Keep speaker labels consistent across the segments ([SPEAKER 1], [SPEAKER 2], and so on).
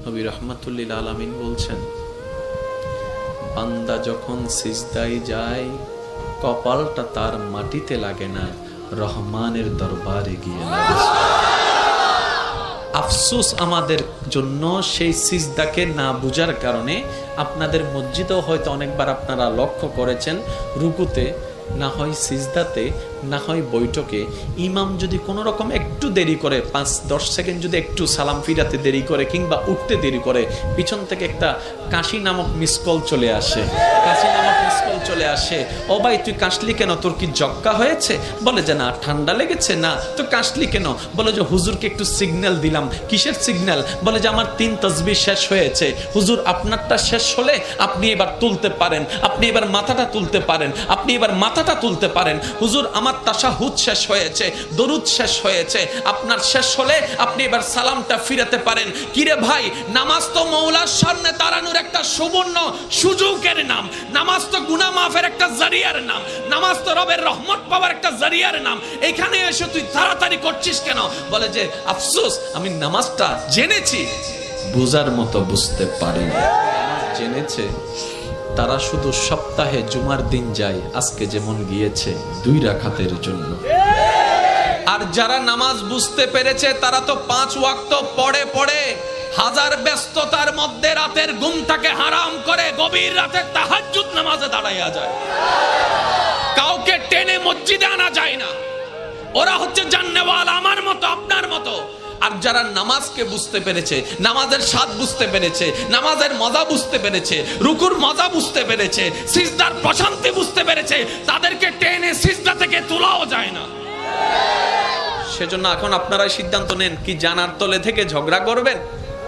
[SPEAKER 1] নবী রহমাতুল্লিল আলামিন বলছেন, বান্দা যখন সিজদাই যায়, কপালটা তার মাটিতে লাগে না, রহমানের দরবারে গিয়ে লাগে। আফসোস আমাদের জন্য সেই সিজদাকে না বুঝার কারণে আপনাদের মসজিদেও হয়তো অনেকবার আপনারা লক্ষ্য করেছেন, রুকুতে, না হয় সিজদাতে না হয় বৈঠকে ইমাম যদি কোনো রকম একটু দেরি করে, পাঁচ, দশ সেকেন্ড যদি একটু সালাম ফিরাতে দেরি করে কিংবা উঠতে দেরি করে, পিছন থেকে একটা কাশি নামক মিস কল চলে আসে। কাশি নামক মিস কল চলে আসে। ও ভাই, তুই কাশলি কেন? তোর কি জক্কা হয়েছে? বলে যে না, ঠান্ডা লেগেছে না। তো কাশলি কেন? বলে যে হুজুরকে একটু সিগন্যাল দিলাম। কিসের সিগন্যাল বলে যে আমার তিন তসবি শেষ হয়েছে। হুজুর, আপনারটা শেষ হলে আপনি এবার তুলতে পারেন। আপনি এবার মাথাটা তুলতে পারেন। আপনি এবার মাথাটা তুলতে পারেন। হুজুর, আমার তাশাহুদ শেষ হয়েছে, দরুদ শেষ হয়েছে। আপনার শেষ হলে আপনি এবার সালামটা ফিরাতে পারেন। কিরে ভাই, নামাজ তো মৌলার সামনে দাঁড়ানোর একটা সুবর্ণ সুযোগের নাম। নামাজ তো গুনা মাফের একটা জারিয়ার নাম। নামাজ তো রবের রহমত পাওয়ার একটা জারিয়ার নাম। এখানে এসে তুই তাড়াতাড়ি করছিস কেন? বলে যে, আফসোস, আমি নামাজটা জেনেছি। বুঝার মতো বুঝতে পারিনি। জেনেছে? তারা শুধু সপ্তাহে জুমার দিন যায়, আজকে যেমন গিয়েছে দুই রাখাতের জন্য। আর যারা নামাজ বুঝতে পেরেছে, তারা তো পাঁচ ওয়াক্ত পড়ে পড়ে হাজার ব্যস্ততার মধ্যে রাতের ঘুমটাকে হারাম করে গভীর রাতে তাহাজ্জুদ নামাজে দাঁড়াইয়া যায়। কাউকে টেনে মসজিদে আনা যায় না। ওরা হচ্ছে জান্নেওয়াল, আমার মতো, আপনার মতো। আর যারা নামাজকে বুঝতে পেরেছে, নামাজের স্বাদ বুঝতে পেরেছে, নামাজের মজা বুঝতে পেরেছে, রুকুর মজা বুঝতে পেরেছে, সিজদার প্রশান্তি বুঝতে পেরেছে, তাদেরকে টেনে সিজদা থেকে তোলাও যায় না। সেজন্য এখন আপনারা সিদ্ধান্ত নেন, কি জানার তলে থেকে ঝগড়া করবেন,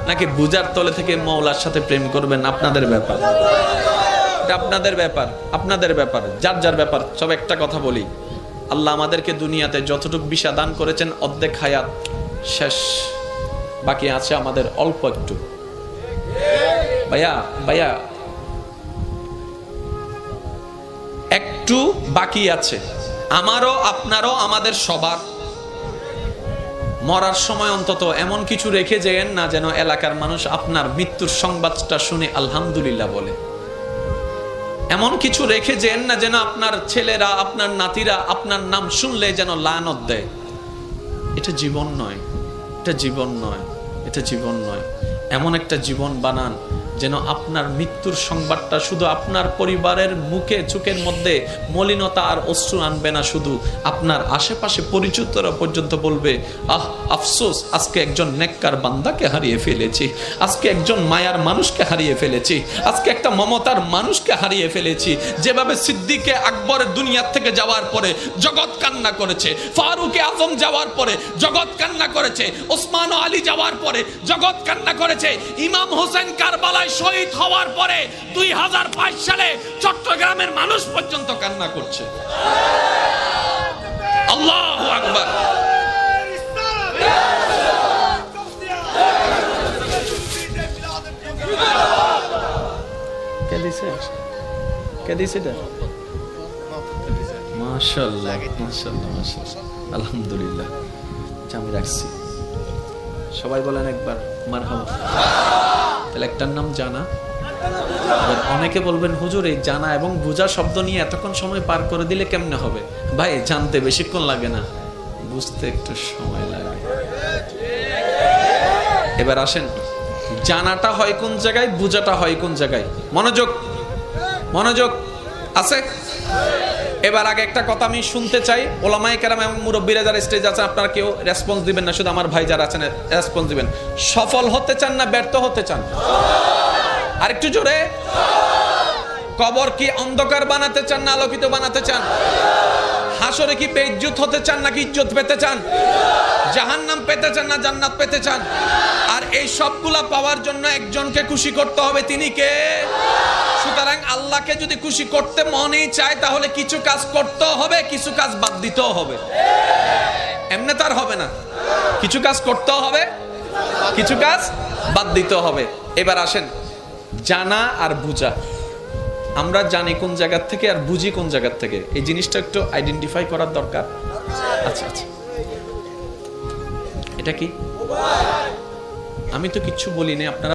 [SPEAKER 1] নাকি বুজার তলে থেকে মৌলার সাথে প্রেম করবেন? আপনাদের ব্যাপার। এটা আপনাদের ব্যাপার আপনাদের ব্যাপার, যার যার ব্যাপার, সব একটা কথা বলি। আল্লাহ আমাদেরকে দুনিয়াতে যতটুকু বিষা দান করেছেন, অর্ধেক হায়াত শেষ। বাকি আছে আমাদের অল্প একটু। ভাইয়া ভাইয়া। একটু বাকি আছে। আমারও, আপনারও, আমাদের সবার। মরার সময় অন্তত এমন কিছু রেখে যেয়েন না যেন এলাকার মানুষ আপনার মৃত্যুর সংবাদটা শুনে আলহামদুলিল্লাহ বলে। এমন কিছু রেখে যেন না যেন আপনার ছেলেরা, আপনার নাতিরা, আপনার নাম শুনলে যেন লানত দেয়। এটা জীবন নয়। এটা জীবন নয় এটা জীবন নয়। এমন একটা জীবন বানান যেন আপনার মৃত্যুর সংবাদটা শুধু আপনার পরিবারের মুখে চোখের মধ্যে মলিনতা আর অশ্রু আনবে না শুধু, আপনার আশেপাশে পরিচিতরা পর্যন্ত বলবে, আহ, আফসোস, আজকে একজন নেককার বান্দাকে হারিয়ে ফেলেছি। আজকে একজন মায়ার মানুষকে হারিয়ে ফেলেছি। আজকে একটা মমতার মানুষকে হারিয়ে ফেলেছি। যেভাবে সিদ্দিকে আকবরের দুনিয়ার থেকে যাওয়ার পরে জগৎ কান্না করেছে, ফারুকে আজম যাওয়ার পরে জগৎ কান্না করেছে, ওসমান আলী যাওয়ার পরে জগৎ কান্না করেছে, ইমাম হোসেন কারবালায় শহীদ হওয়ার পরে দুই হাজার বাইশ সালে চট্টগ্রামের মানুষ পর্যন্ত কান্না করছে। আল্লাহ আকবার। কে দিছে? কে দিছে এটা? মাশাআল্লাহ মাশাআল্লাহ মাশাআল্লাহ। আলহামদুলিল্লাহ। আচ্ছা, আমি রাখছি। সবাই বলেন একবার মারহাবা। তাহলে একটার নাম জানা। আবার অনেকে বলবেন, হুজুর, এই জানা এবং বোঝা শব্দ নিয়ে এতক্ষণ সময় পার করে দিলে কেমনে হবে? ভাই, জানতে বেশিক্ষণ লাগে না। বুঝতে একটু সময় লাগে। এবার আসেন। জানাটা হয় কোন জায়গায়, বোঝাটা হয় কোন জায়গায়? মনোযোগ মনোযোগ আছে? এবার আগে একটা কথা আমি শুনতে চাই। ওলামাই কেরাম এবং মুরব্বীরা যারা স্টেজ আছে আপনারা কেউ রেসপন্স দিবেন না, শুধু আমার ভাই যারা আছেন রেসপন্স দিবেন। সফল হতে চান না ব্যর্থ হতে চান? আর একটু জোরে। কবর কি অন্ধকার বানাতে চান না আলোকিত বানাতে চান? হাসরে কি বেইজ্জত হতে চান নাকি ইজ্জত পেতে চান? জাহান্নাম পেতে চান না জান্নাত পেতে চান? আর এই সবগুলা পাওয়ার জন্য একজনকে খুশি করতে হবে, তিনি কে? আল্লাহকে যদি খুশি করতে মনেই চায়, তাহলে কিছু কাজ করতেও হবে, কিছু কাজ বাদ দিতেও হবে। এমনি তার হবে না। কিছু কাজ করতেও হবে, কিছু কাজ বাদ দিতেও হবে। এবার আসেন, জানা আর বুঝা। আমরা জানি কোন জায়গার থেকে আর বুঝি কোন জায়গার থেকে। এই জিনিসটা একটু আইডেন্টিফাই করার দরকার। আচ্ছা আচ্ছা। এটা কি? আমি তো কিচ্ছু বলিনি, আপনারা